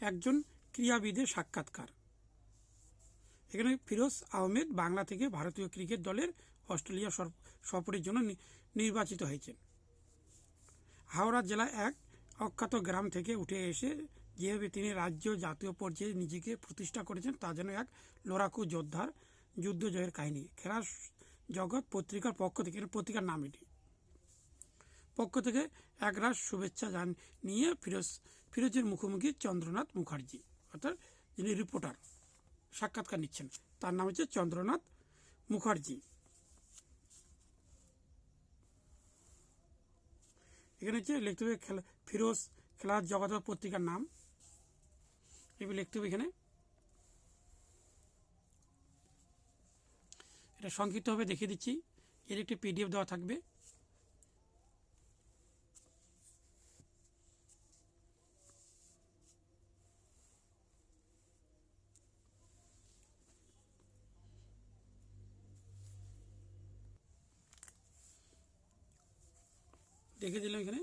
একজন ক্রীড়াবিদের সাক্ষাৎকার। এখানে ফিরোজ আহমেদ বাংলা থেকে ভারতীয় ক্রিকেট দলের অস্ট্রেলিয়া সফরের জন্য নির্বাচিত হয়েছেন। হাওড়া জেলা এক অখ্যাত গ্রাম থেকে উঠে এসে যেভাবে তিনি রাজ্য জাতীয় পর্যায়ে নিজেকে প্রতিষ্ঠা করেছেন, তা যেন এক লড়াকু যোদ্ধার যুদ্ধ জয়ের কাহিনী। খেলার জগৎ পত্রিকার পক্ষ থেকে পত্রিকার নাম এটি। পক্ষ থেকে একরাশ শুভেচ্ছা জান নিয়ে ফিরোজ ফিরোজের মুখোমুখি চন্দ্রনাথ মুখার্জি, অর্থাৎ যিনি রিপোর্টার সাক্ষাৎকার নিচ্ছেন। তার নাম হচ্ছে চন্দ্রনাথ মুখার্জি। এখানে হচ্ছে লিখতে হবে খেলা, ফিরোজ খেলার জগৎ পত্রিকার নাম। এবার লিখতে হবে এখানে। এটা সংক্ষিপ্তভাবে দেখিয়ে দিচ্ছি। এর একটি পিডিএফ দেওয়া থাকবে। দেখে দিলাম এখানে